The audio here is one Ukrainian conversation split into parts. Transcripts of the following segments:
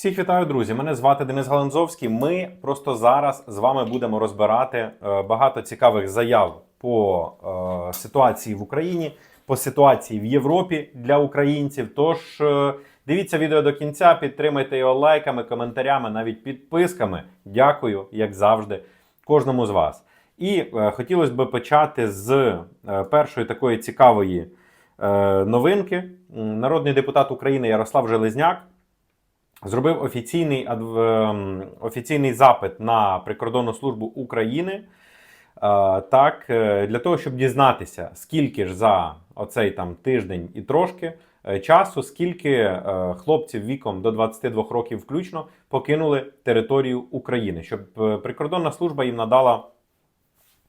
Всіх вітаю, друзі! Мене звати Денис Галанзовський. Ми просто зараз з вами будемо розбирати е, багато цікавих заяв по е, ситуації в Україні, по ситуації в Європі для українців. Тож е, дивіться відео до кінця, підтримайте його лайками, коментарями, навіть підписками. Дякую, як завжди, кожному з вас. І хотілося б почати з першої такої цікавої новинки. Народний депутат України Ярослав Железняк зробив офіційний, ем, офіційний запит на прикордонну службу України. е, Так, е, для того, щоб дізнатися, скільки ж за оцей там тиждень і трошки е, часу, скільки хлопців віком до 22 років включно покинули територію України, щоб прикордонна служба їм надала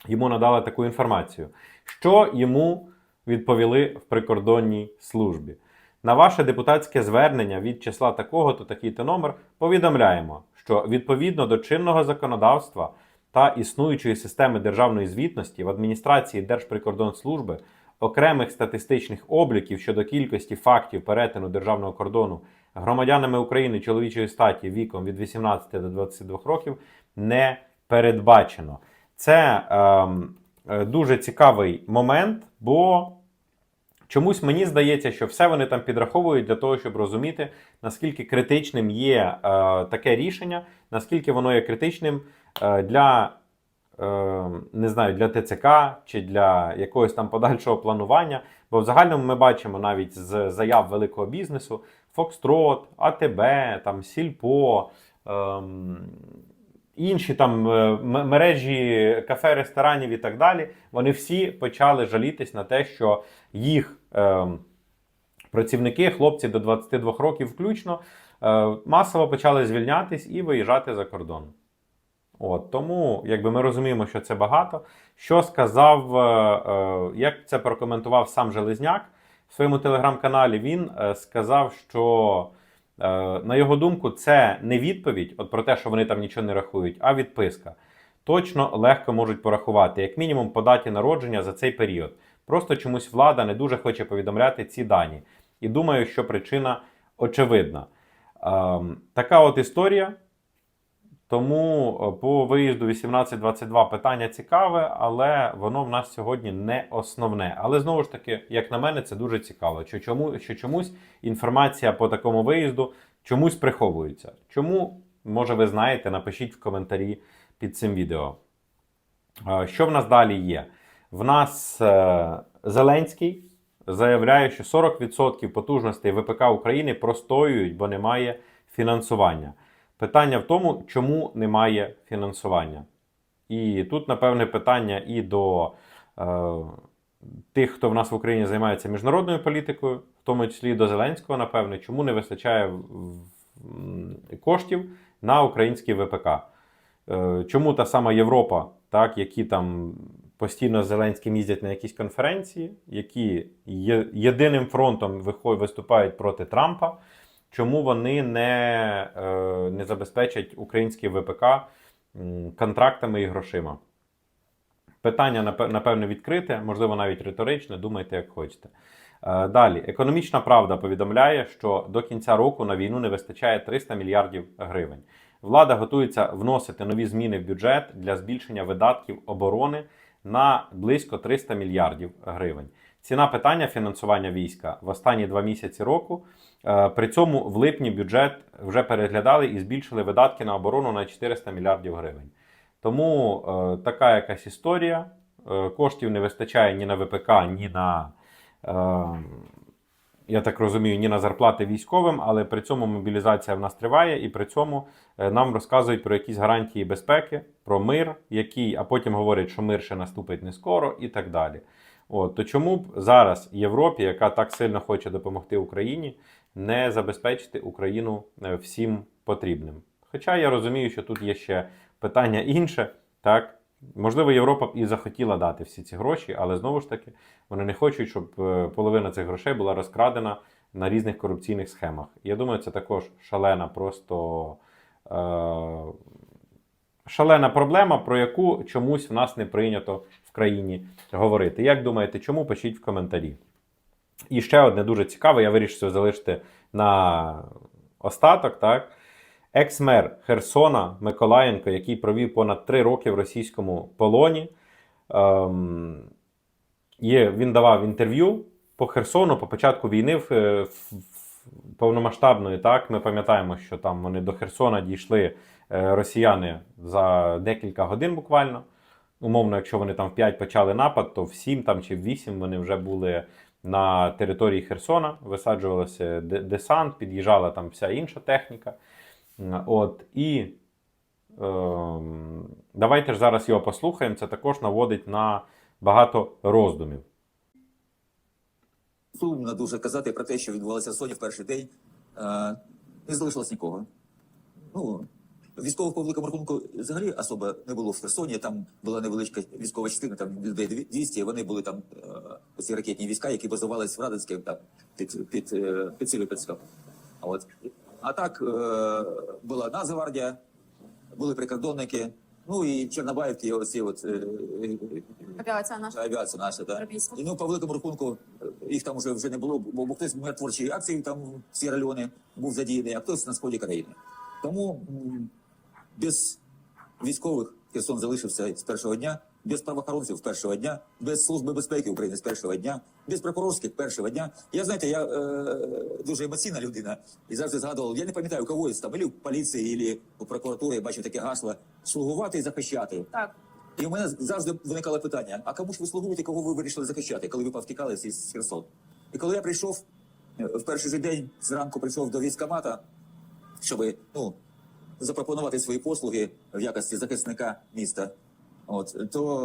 йому надала таку інформацію, що йому відповіли в прикордонній службі. На ваше депутатське звернення від числа такого то такий-то номер повідомляємо, що відповідно до чинного законодавства та існуючої системи державної звітності в адміністрації Держприкордонслужби окремих статистичних обліків щодо кількості фактів перетину державного кордону громадянами України чоловічої статі віком від 18 до 22 років не передбачено. Це ем, е, дуже цікавий момент, бо чомусь мені здається, що все вони там підраховують для того, щоб розуміти, наскільки критичним є е, таке рішення, наскільки воно є критичним е, для, е, не знаю, для ТЦК чи для якогось там подальшого планування. Бо в загальному ми бачимо навіть з заяв великого бізнесу Фокстрот, АТБ, там Сільпо. Ем, інші там е, мережі кафе, ресторанів і так далі, вони всі почали жалітись на те, що їх працівники, хлопці до 22 років включно, е, масово почали звільнятись і виїжджати за кордон. От, тому, якби ми розуміємо, що це багато. Що сказав, е, е, як це прокоментував сам Железняк в своєму телеграм-каналі, він сказав, що на його думку, це не відповідь от про те, що вони там нічого не рахують, а відписка. Точно легко можуть порахувати, як мінімум по даті народження за цей період. Просто чомусь влада не дуже хоче повідомляти ці дані. І думаю, що причина очевидна. Ем, така от історія. Тому е, по виїзду 18-22 питання цікаве, але воно в нас сьогодні не основне. Але знову ж таки, як на мене, це дуже цікаво. Що, чому, що чомусь інформація по такому виїзду чомусь приховується. Чому, може, ви знаєте, напишіть в коментарі під цим відео. Е, Що в нас далі є? В нас е, Зеленський заявляє, що 40% потужностей ВПК України простоюють, бо немає фінансування. Питання в тому, чому немає фінансування. І тут, напевне, питання і до е, тих, хто в нас в Україні займається міжнародною політикою, в тому числі і до Зеленського, напевне, чому не вистачає коштів на український ВПК. Е, Чому та сама Європа, так, які там постійно з Зеленським їздять на якісь конференції, які є, єдиним фронтом виступають проти Трампа, чому вони не, е, не забезпечать український ВПК контрактами і грошима? Питання, напе- напевне, відкрите, можливо, навіть риторичне, думайте, як хочете. Е, Далі, економічна правда повідомляє, що до кінця року на війну не вистачає 300 мільярдів гривень. Влада готується вносити нові зміни в бюджет для збільшення видатків оборони на близько 300 мільярдів гривень. Ціна питання фінансування війська в останні два місяці року. Е, При цьому в липні бюджет вже переглядали і збільшили видатки на оборону на 400 мільярдів гривень. Тому е, така якась історія. Е, коштів не вистачає ні на ВПК, ні на, е, я так розумію, ні на зарплати військовим, але при цьому мобілізація в нас триває, і при цьому е, нам розказують про якісь гарантії безпеки, про мир, який, а потім говорять, що мир ще наступить не скоро, і так далі. От, то чому б зараз Європі, яка так сильно хоче допомогти Україні, не забезпечити Україну е, всім потрібним? Хоча я розумію, що тут є ще питання інше, так. Можливо, Європа б і захотіла дати всі ці гроші, але знову ж таки вони не хочуть, щоб е, половина цих грошей була розкрадена на різних корупційних схемах. Я думаю, це також шалена, просто е- шалена проблема, про яку чомусь в нас не прийнято в країні говорити. Як думаєте, чому? Пишіть в коментарі. І ще одне дуже цікаве, я вирішив залишити на остаток, так? Екс-мер Херсона Миколаєнко, який провів понад три роки в російському полоні. Ем, є, він давав інтерв'ю по Херсону по початку війни в, в, в повномасштабної. Так, ми пам'ятаємо, що там вони до Херсона дійшли е, росіяни за декілька годин буквально. Умовно, якщо вони там в 5 почали напад, то в 7 там, чи в 8 вони вже були на території Херсона, висаджувався десант, під'їжджала там вся інша техніка. От, і ем, давайте ж зараз його послухаємо. Це також наводить на багато роздумів. Сумно дуже казати про те, що відбувалося в Соні в перший день. Е, не залишилось нікого. Ну, військових по великому рахунку взагалі особо не було в Херсоні. Там була невеличка військова частина, там людей 200, і вони були там е, оці ракетні війська, які базувались в Радинське там, під, під, е, під Сіліпецьком. А От. А так е, була Нацгвардія, були прикордонники, ну і Чорнобаївки, оці от, е, е, Авіація наша авіація наша, так. Європейська. І ну, по великому рахунку, їх там вже, вже не було, бо, бо хтось в миротворчій акції там в Сєра-Леоне був задіяний, а хтось на сході країни. Тому м, без військових Херсон залишився з першого дня, без правоохоронців першого дня, без служби безпеки України з першого дня, без прокурорських першого дня. Я знаєте, я е, дуже емоційна людина і завжди згадував. Я не пам'ятаю у когось там, або в поліції, або у прокуратурі, я бачив таке гасло слугувати і захищати. Так. І у мене завжди виникало питання: а кому ж ви слугуєте, кого ви вирішили захищати, коли ви повтікали з Херсон? І коли я прийшов е, в перший же день зранку прийшов до військкомата, щоб ну, запропонувати свої послуги в якості захисника міста. От то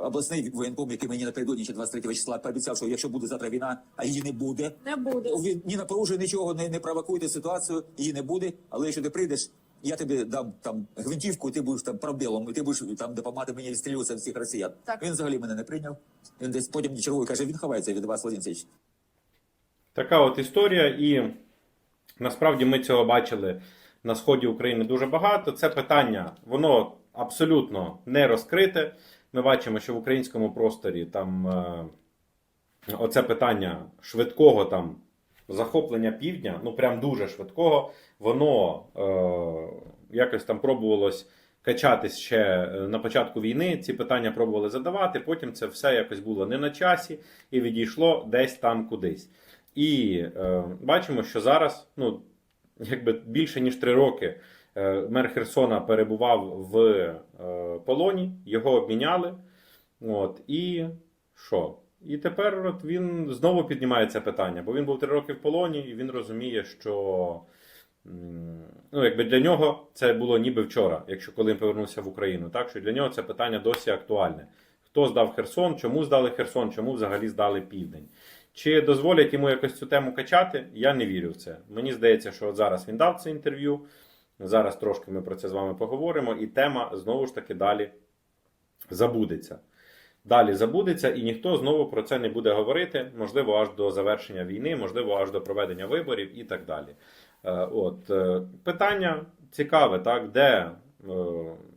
е, обласний воєнком, який мені напередодні ще 23 числа пообіцяв, що якщо буде завтра війна, а її не буде, Не буде. він ні напружує нічого, не, не провокуйте ситуацію, її не буде. Але якщо ти прийдеш, я тобі дам там гвинтівку, і ти будеш там пробілом, і ти будеш там допомагати мені відстрілюватися всіх росіян. Так. Він взагалі мене не прийняв. Він десь потім черговий каже, він ховається від вас, Владимир Сеч. Така от історія, і насправді ми цього бачили на сході України дуже багато. Це питання, воно абсолютно не розкрите. Ми бачимо, що в українському просторі там е, оце питання швидкого там захоплення півдня, ну прям дуже швидкого, воно е, якось там пробувалось качатись ще е, на початку війни. Ці питання пробували задавати. Потім це все якось було не на часі і відійшло десь там кудись. І е, бачимо, що зараз, ну, якби більше ніж три роки, мер Херсона перебував в е, полоні, його обміняли. От, і що? І тепер от він знову піднімає це питання, бо він був три роки в полоні, і він розуміє, що ну, якби для нього це було ніби вчора, якщо коли він повернувся в Україну. Так що для нього це питання досі актуальне. Хто здав Херсон, чому здали Херсон, чому взагалі здали Південь? Чи дозволять йому якось цю тему качати? Я не вірю в це. Мені здається, що от зараз він дав це інтерв'ю. Зараз трошки ми про це з вами поговоримо, і тема знову ж таки далі забудеться. Далі забудеться, і ніхто знову про це не буде говорити, можливо, аж до завершення війни, можливо, аж до проведення виборів і так далі. Е, От е, питання цікаве, так, де е,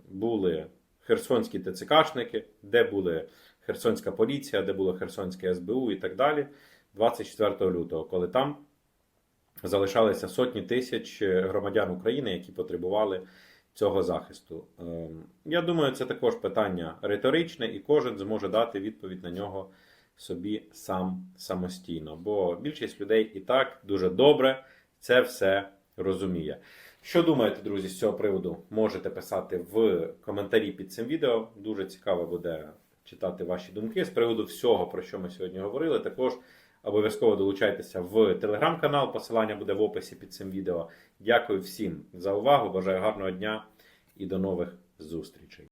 були херсонські ТЦКшники, де були Херсонська поліція, де було Херсонське СБУ і так далі, 24 лютого, коли там залишалися сотні тисяч громадян України, які потребували цього захисту. Ем, Я думаю, це також питання риторичне, і кожен зможе дати відповідь на нього собі сам самостійно. Бо більшість людей і так дуже добре це все розуміє. Що думаєте, друзі, з цього приводу? Можете писати в коментарі під цим відео. Дуже цікаво буде читати ваші думки з приводу всього, про що ми сьогодні говорили. Також обов'язково долучайтеся в телеграм-канал. Посилання буде в описі під цим відео. Дякую всім за увагу. Бажаю гарного дня і до нових зустрічей.